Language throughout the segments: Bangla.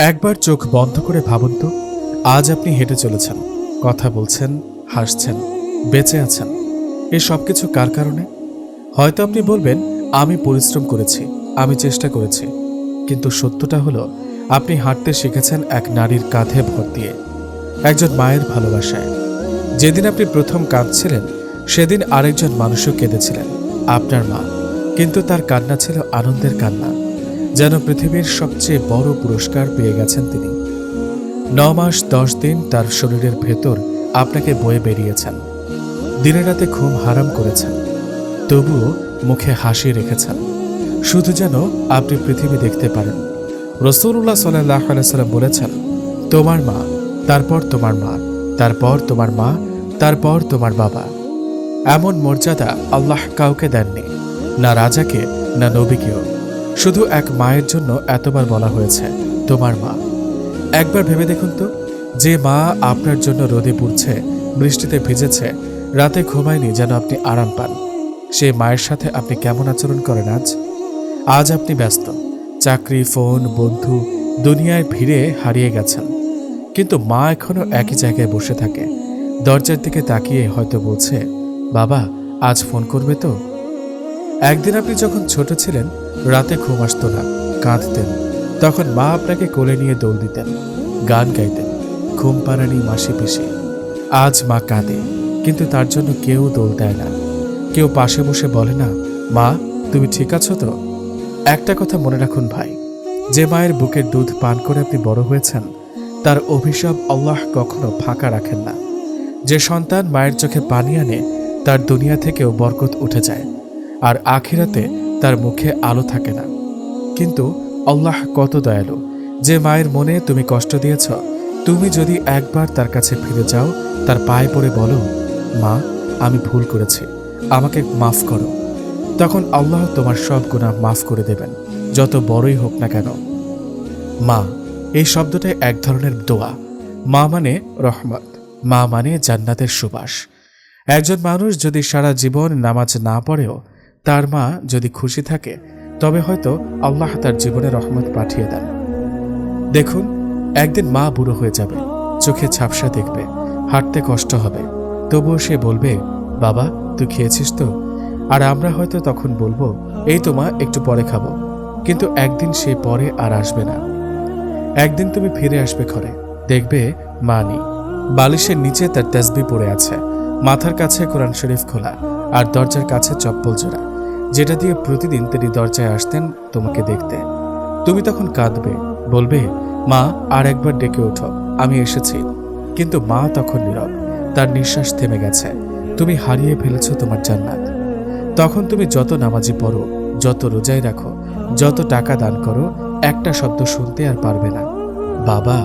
একবার চোখ বন্ধ করে ভাবুন তো, আজ আপনি হেঁটে চলেছেন, কথা বলছেন, হাসছেন, বেঁচে আছেন। এই সব কিছু কার কারণে? হয়তো আপনি বলবেন, আমি পরিশ্রম করেছি, আমি চেষ্টা করেছি। কিন্তু সত্যটা হলো, আপনি হাঁটতে শিখেছেন এক নারীর কাঁধে ভর দিয়ে, একজন মায়ের ভালোবাসায়। যেদিন আপনি প্রথম কাঁদছিলেন, সেদিন আরেকজন মানুষও কেঁদেছিলেন, আপনার মা। কিন্তু তার কান্না ছিল আনন্দের কান্না। যেন পৃথিবীর সবচেয়ে বড় পুরস্কার পেয়ে গেছেন তিনি। ন মাস দশ দিন তার শরীরের ভেতর আপনাকে বয়ে বেরিয়েছেন। দিনে রাতে ঘুম হারাম করেছেন। তবুও মুখে হাসি রেখেছেন। শুধু যেন আপনি পৃথিবী দেখতে পারেন। রসুল্লাহ সাল্লাহ সাল্লাম বলেছেন, তোমার মা, তারপর তোমার মা, তারপর তোমার মা, তারপর তোমার বাবা। এমন মর্যাদা আল্লাহ কাউকে দেননি, না রাজাকে, না নবীকেও। শুধু এক মায়ের জন্য এতবার বলা হয়েছে, তোমার মা। একবার ভেবে দেখুন তো, যে মা আপনার জন্য রোদে পুড়ছে, বৃষ্টিতে ভিজেছে, রাতে ঘুমায়নি যেন আপনি আরাম পান। সে মায়ের সাথে আপনি কেমন আচরণ করেন আজ? আজ আপনি ব্যস্ত, চাকরি, ফোন, বন্ধু, দুনিয়ায় ভিড়ে হারিয়ে গেছেন। কিন্তু মা এখনও একই জায়গায় বসে থাকে। দরজার দিকে তাকিয়ে হয়তো বলছে, বাবা, আজ ফোন করবে তো? একদিন আপনি যখন ছোট ছিলেন রাতে ঘুম আসতো না, কাঁদতেন। তখন মা আপনাকে কোলে নিয়ে দৌড় দিতেন, গান গাইতেন, ঘুম পাড়ানি মাসি পিসি। আজ মা কাঁদে, কিন্তু তার জন্য কেউ দোল দেয় না। কেউ পাশে বসে বলে না, মা, তুমি ঠিক আছো তো? একটা কথা মনে রাখুন ভাই, যে মায়ের বুকের দুধ পান করে আপনি বড় হয়েছেন, তার অভিশাপ আল্লাহ কখনো ফাঁকা রাখেন না। যে সন্তান মায়ের চোখে পানি আনে, তার দুনিয়া থেকেও বরকত উঠে যায়, আর আখিরাতে তার মুখে আলো থাকে না। কিন্তু আল্লাহ কত দয়ালু, যে মায়ের মনে তুমি কষ্ট দিয়েছ, তুমি যদি একবার তার কাছে ফিরে যাও, তার পায়ে পড়ে বলো, মা, আমি ভুল করেছি, আমাকে মাফ করো। তখন আল্লাহ তোমার সব গুণা মাফ করে দেবেন, যত বড়ই হোক না কেন। মা, এই শব্দটাই এক ধরনের দোয়া। মা মানে রহমত, মা মানে জান্নাতের সুবাস। একজন মানুষ যদি সারা জীবন নামাজ না পড়েও তার মা যদি খুশি থাকে, তবে হয়তো আল্লাহ তার জীবনে রহমত পাঠিয়ে দেন। দেখুন, একদিন মা বুড়ো হয়ে যাবে, চোখে ঝাপসা দেখবে, হাঁটতে কষ্ট হবে। তবুও সে বলবে, বাবা, তুই খেয়েছিস তো? আর আমরা হয়তো তখন বলব, এই তো মা, একটু পরে খাব। কিন্তু একদিন সে পরে আর আসবে না। একদিন তুমি ফিরে আসবে ঘরে, দেখবে মা নেই। বালিশের নিচে তার তেসবি পড়ে আছে, মাথার কাছে কোরআন শরীফ খোলা, আর দরজার কাছে চপ্পল জোড়া। যেটা দিয়ে প্রতিদিন তিনি দরজায় আসতেন তোমাকে দেখতে। তুমি তখন কাঁদবে, বলবে, মা, আর একবার ডেকে ওঠো, আমি এসেছি। কিন্তু মা তখন নীরব, তার নিঃশ্বাস থেমে গেছে। তুমি হারিয়ে ফেলেছ তোমার জান্নাত। তখন তুমি যত নামাজি পড়ো, যত রোজাই রাখো, যত টাকা দান করো, একটা শব্দ শুনতে আর পারবে না। বাবা,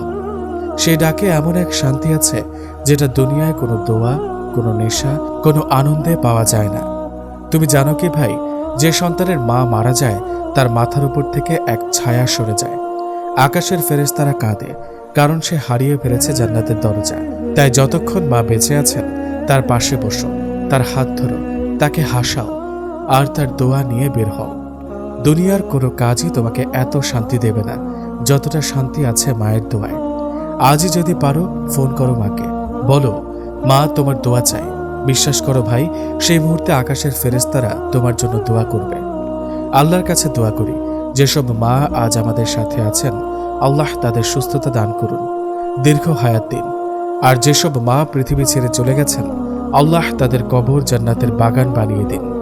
সে ডাকে এমন এক শান্তি আছে যেটা দুনিয়ায় কোনো দোয়া, কোনো নেশা, কোনো আনন্দে পাওয়া যায় না। তুমি জানো কি ভাই যে সন্তানের মা মারা যায়, তার মাথার উপর থেকে এক ছায়া সরে যায়। আকাশের ফেরেশতারা কাঁদে, কারণ সে হারিয়ে ফেলেছে জান্নাতের দরজা। তাই যতক্ষণ মা বেঁচে আছেন, তার পাশে বসো তার হাত ধরো তাকে হাসাও, আর তার দোয়া নিয়ে বের হও। দুনিয়ার কোনো কাজই তোমাকে এত শান্তি দেবে না, যতটা শান্তি আছে মায়ের দোয়ায়। আজই যদি পারো, ফোন করো মাকে। বলো, মা তোমার দোয়া চাই বিশ্বাস করো ভাই, সেই মুহূর্তে আকাশের ফেরেস্তারা তোমার জন্য দোয়া করবে। আল্লাহর কাছে দোয়া করি, যেসব মা আজ আমাদের সাথে আছেন, আল্লাহ তাদের সুস্থতা দান করুন। দীর্ঘ হায়াত দিন। আর যেসব মা পৃথিবী ছেড়ে চলে গেছেন, আল্লাহ তাদের কবর জান্নাতের বাগান বানিয়ে দিন।